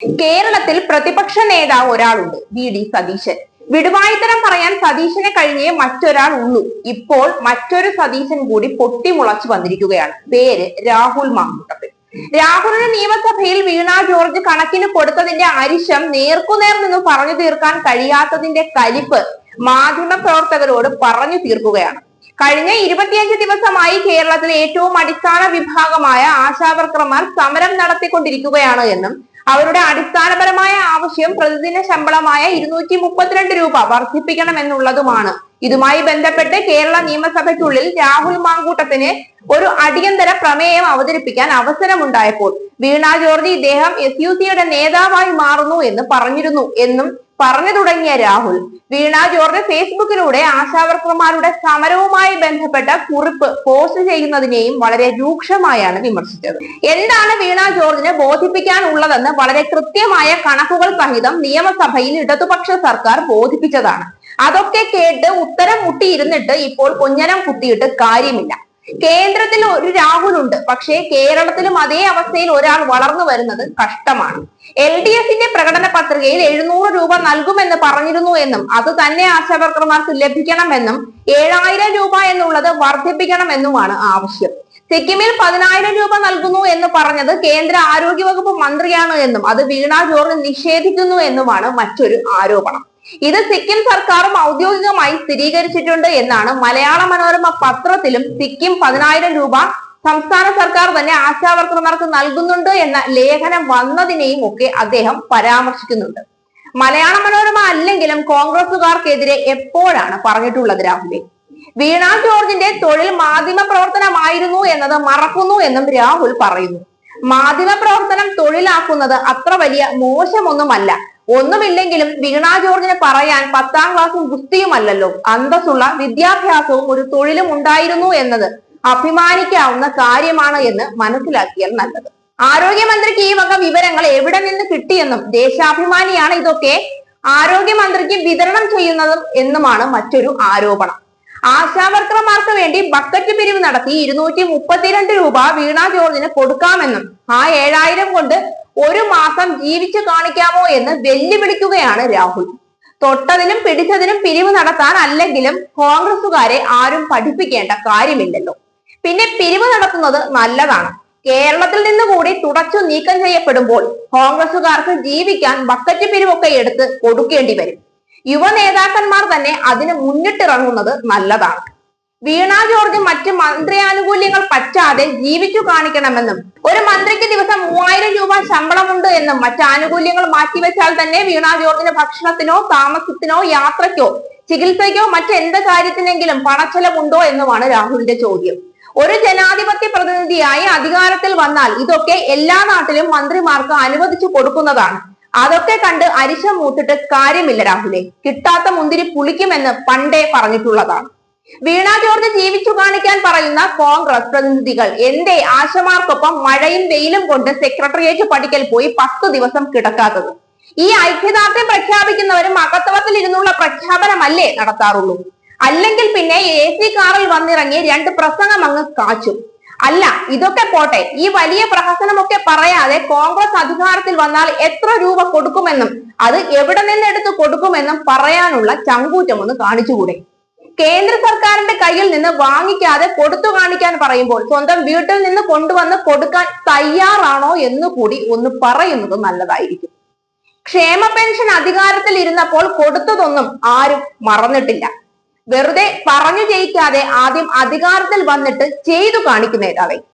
കേരളത്തിൽ പ്രതിപക്ഷ നേതാവ് ഒരാളുണ്ട് വി ഡി സതീശൻ. വിടുവായുത്തരം പറയാൻ സതീശനെ കഴിഞ്ഞേ മറ്റൊരാൾ ഉള്ളൂ. ഇപ്പോൾ മറ്റൊരു സതീശൻ കൂടി പൊട്ടിമുളച്ചു വന്നിരിക്കുകയാണ്. പേര് രാഹുൽ മാങ്കൂട്ടത്തിൽ. രാഹുലിന് നിയമസഭയിൽ വീണ ജോർജ് കണക്കിന് കൊടുത്തതിന്റെ അരിശം നേർക്കുനേർ നിന്ന് പറഞ്ഞു തീർക്കാൻ കഴിയാത്തതിന്റെ കലിപ്പ് മാധ്യമ പ്രവർത്തകരോട് പറഞ്ഞു തീർക്കുകയാണ്. കഴിഞ്ഞ ഇരുപത്തിയഞ്ച് ദിവസമായി കേരളത്തിലെ ഏറ്റവും അടിസ്ഥാന വിഭാഗമായ ആശാവർക്കർമാർ സമരം നടത്തിക്കൊണ്ടിരിക്കുകയാണ് എന്നും അവരുടെ അടിസ്ഥാനപരമായ ആവശ്യം പ്രതിദിന ശമ്പളമായ ഇരുന്നൂറ്റി മുപ്പത്തിരണ്ട് രൂപ വർദ്ധിപ്പിക്കണമെന്നുള്ളതുമാണ്. ഇതുമായി ബന്ധപ്പെട്ട് കേരള നിയമസഭയ്ക്കുള്ളിൽ രാഹുൽ മാങ്കൂട്ടത്തിന് ഒരു അടിയന്തര പ്രമേയം അവതരിപ്പിക്കാൻ അവസരമുണ്ടായപ്പോൾ വീണ ജോർജ് ഇദ്ദേഹം എസ് യു സിയുടെ നേതാവായി മാറുന്നു എന്ന് പറഞ്ഞിരുന്നു എന്നും പറഞ്ഞു തുടങ്ങിയ രാഹുൽ വീണ ജോർജ് ഫേസ്ബുക്കിലൂടെ ആശാവർക്കർമാരുടെ സമരവുമായി ബന്ധപ്പെട്ട കുറിപ്പ് പോസ്റ്റ് ചെയ്യുന്നതിനെയും വളരെ രൂക്ഷമായാണ് വിമർശിച്ചത്. എന്താണ് വീണ ജോർജിന് ബോധിപ്പിക്കാനുള്ളതെന്ന് വളരെ കൃത്യമായ കണക്കുകൾ സഹിതം നിയമസഭയിൽ ഇടതുപക്ഷ സർക്കാർ ബോധിപ്പിച്ചതാണ്. അതൊക്കെ കേട്ട് ഉത്തരം മുട്ടിയിരുന്നിട്ട് ഇപ്പോൾ കുഞ്ഞനം കുത്തിയിട്ട് കാര്യമില്ല. കേന്ദ്രത്തിൽ ഒരു രാഹുലുണ്ട് പക്ഷേ കേരളത്തിലും അതേ അവസ്ഥയിൽ ഒരാൾ വളർന്നു വരുന്നത് കഷ്ടമാണ്. എൽ ഡി എഫിന്റെ പ്രകടന പത്രികയിൽ എഴുന്നൂറ് രൂപ നൽകുമെന്ന് പറഞ്ഞിരുന്നു എന്നും അത് തന്നെ ആശാവർക്കർമാർക്ക് ലഭിക്കണമെന്നും ഏഴായിരം രൂപ എന്നുള്ളത് വർദ്ധിപ്പിക്കണമെന്നുമാണ് ആവശ്യം. സിക്കിമിൽ പതിനായിരം രൂപ നൽകുന്നു എന്ന് പറഞ്ഞത് കേന്ദ്ര ആരോഗ്യവകുപ്പ് മന്ത്രിയാണ് എന്നും അത് വീണ ജോർജ് നിഷേധിക്കുന്നു എന്നുമാണ് മറ്റൊരു ആരോപണം. ഇത് സിക്കിം സർക്കാരും ഔദ്യോഗികമായി സ്ഥിരീകരിച്ചിട്ടുണ്ട് എന്നാണ് മലയാള മനോരമ പത്രത്തിലും സിക്കിം പതിനായിരം രൂപ സംസ്ഥാന സർക്കാർ തന്നെ ആശാവർക്കർമാർക്ക് നൽകുന്നുണ്ട് എന്ന ലേഖനം വന്നതിനെയും ഒക്കെ അദ്ദേഹം പരാമർശിക്കുന്നുണ്ട്. മലയാള മനോരമ അല്ലെങ്കിലും കോൺഗ്രസുകാർക്കെതിരെ എപ്പോഴാണ് പറഞ്ഞിട്ടുള്ളത് രാഹുലെ? വീണ ജോർജിന്റെ തൊഴിൽ മാധ്യമ പ്രവർത്തനമായിരുന്നു എന്നത് മറക്കുന്നു എന്നും രാഹുൽ പറയുന്നു. മാധ്യമ പ്രവർത്തനം തൊഴിലാക്കുന്നത് അത്ര വലിയ മോശമൊന്നുമല്ല. ഒന്നുമില്ലെങ്കിലും വീണ ജോർജിന് പറയാൻ പത്താം ക്ലാസ്സും ഗുസ്തിയുമല്ലല്ലോ. അന്തസ്സുള്ള വിദ്യാഭ്യാസവും ഒരു തൊഴിലും ഉണ്ടായിരുന്നു എന്നത് അഭിമാനിക്കാവുന്ന കാര്യമാണ് എന്ന് മനസ്സിലാക്കിയാൽ നല്ലത്. ആരോഗ്യമന്ത്രിക്ക് ഈ വക വിവരങ്ങൾ എവിടെ നിന്ന് കിട്ടിയെന്നും ദേശാഭിമാനിയാണ് ഇതൊക്കെ ആരോഗ്യമന്ത്രിക്ക് വിതരണം ചെയ്യുന്നതും എന്നുമാണ് മറ്റൊരു ആരോപണം. ആശാവർക്കർമാർക്ക് വേണ്ടി ബക്കറ്റ് പിരിവ് നടത്തി ഇരുന്നൂറ്റി മുപ്പത്തിരണ്ട് രൂപ വീണ ജോർജിന് കൊടുക്കാമെന്നും ആ ഏഴായിരം കൊണ്ട് ഒരു മാസം ജീവിച്ചു കാണിക്കാമോ എന്ന് വെല്ലുവിളിക്കുകയാണ് രാഹുൽ. തൊട്ടതിനും പിടിച്ചതിനും പിരിവ് നടത്താൻ അല്ലെങ്കിലും കോൺഗ്രസുകാരെ ആരും പഠിപ്പിക്കേണ്ട കാര്യമില്ലല്ലോ. പിന്നെ പിരിവ് നടത്തുന്നത് നല്ലതാണ്. കേരളത്തിൽ നിന്ന് കൂടി തുടച്ചു നീക്കം ചെയ്യപ്പെടുമ്പോൾ കോൺഗ്രസുകാർക്ക് ജീവിക്കാൻ ബക്കറ്റ് പിരിവൊക്കെ എടുത്ത് കൊടുക്കേണ്ടി വരും. യുവ നേതാക്കന്മാർ തന്നെ അതിന് മുന്നിട്ടിറങ്ങുന്നത് നല്ലതാണ്. വീണ ജോർജ് മറ്റ് മന്ത്രിയാനുകൂല്യങ്ങൾ പറ്റാതെ ജീവിച്ചു കാണിക്കണമെന്നും ഒരു മന്ത്രിക്ക് ദിവസം മൂവായിരം രൂപ ശമ്പളമുണ്ട് എന്നും മറ്റ് ആനുകൂല്യങ്ങൾ മാറ്റിവെച്ചാൽ തന്നെ വീണ ജോർജിന് ഭക്ഷണത്തിനോ താമസത്തിനോ യാത്രയ്ക്കോ ചികിത്സയ്ക്കോ മറ്റെന്ത് കാര്യത്തിനെങ്കിലും പണച്ചെലവുണ്ടോ എന്നുമാണ് രാഹുലിന്റെ ചോദ്യം. ഒരു ജനാധിപത്യ പ്രതിനിധിയായി അധികാരത്തിൽ വന്നാൽ ഇതൊക്കെ എല്ലാ നാട്ടിലും മന്ത്രിമാർക്ക് അനുവദിച്ചു കൊടുക്കുന്നതാണ്. അതൊക്കെ കണ്ട് അരിശം മൂത്തിട്ട് കാര്യമില്ല രാഹുലെ. കിട്ടാത്ത മുന്തിരി പുളിക്കുമെന്ന് പണ്ടേ പറഞ്ഞിട്ടുള്ളതാണ്. വീണ ജോർജ് ജീവിച്ചു കാണിക്കാൻ പറയുന്ന കോൺഗ്രസ് പ്രതിനിധികൾ എന്റെ ആശമാർക്കൊപ്പം മഴയും വെയിലും കൊണ്ട് സെക്രട്ടേറിയറ്റ് പഠിക്കൽ പോയി പത്ത് ദിവസം കിടക്കാത്തത്? ഈ ഐക്യദാർഢ്യം പ്രഖ്യാപിക്കുന്നവരും അകത്തവത്തിൽ ഇരുന്നുള്ള പ്രഖ്യാപനമല്ലേ നടത്താറുള്ളൂ? അല്ലെങ്കിൽ പിന്നെ എ സി കാറിൽ വന്നിറങ്ങി രണ്ട് പ്രസംഗം അങ്ങ് കാച്ചു. അല്ല ഇതൊക്കെ പോട്ടെ. ഈ വലിയ പ്രഹസനമൊക്കെ പറയാതെ കോൺഗ്രസ് അധികാരത്തിൽ വന്നാൽ എത്ര രൂപ കൊടുക്കുമെന്നും അത് എവിടെ നിന്ന് എടുത്ത് കൊടുക്കുമെന്നും പറയാനുള്ള ചങ്കൂറ്റം ഒന്ന് കാണിച്ചുകൂടെ? കേന്ദ്ര സർക്കാരിന്റെ കയ്യിൽ നിന്ന് വാങ്ങിക്കാതെ കൊടുത്തു കാണിക്കാൻ പറയുമ്പോൾ സ്വന്തം വീട്ടിൽ നിന്ന് കൊണ്ടുവന്ന് കൊടുക്കാൻ തയ്യാറാണോ എന്ന് കൂടി ഒന്ന് പറയുന്നത് നല്ലതായിരിക്കും. ക്ഷേമ പെൻഷൻ അധികാരത്തിൽ ഇരുന്നപ്പോൾ കൊടുത്തതൊന്നും ആരും മറന്നിട്ടില്ല. വെറുതെ പറഞ്ഞു ജയിക്കാതെ ആദ്യം അധികാരത്തിൽ വന്നിട്ട് ചെയ്തു കാണിക്കുന്ന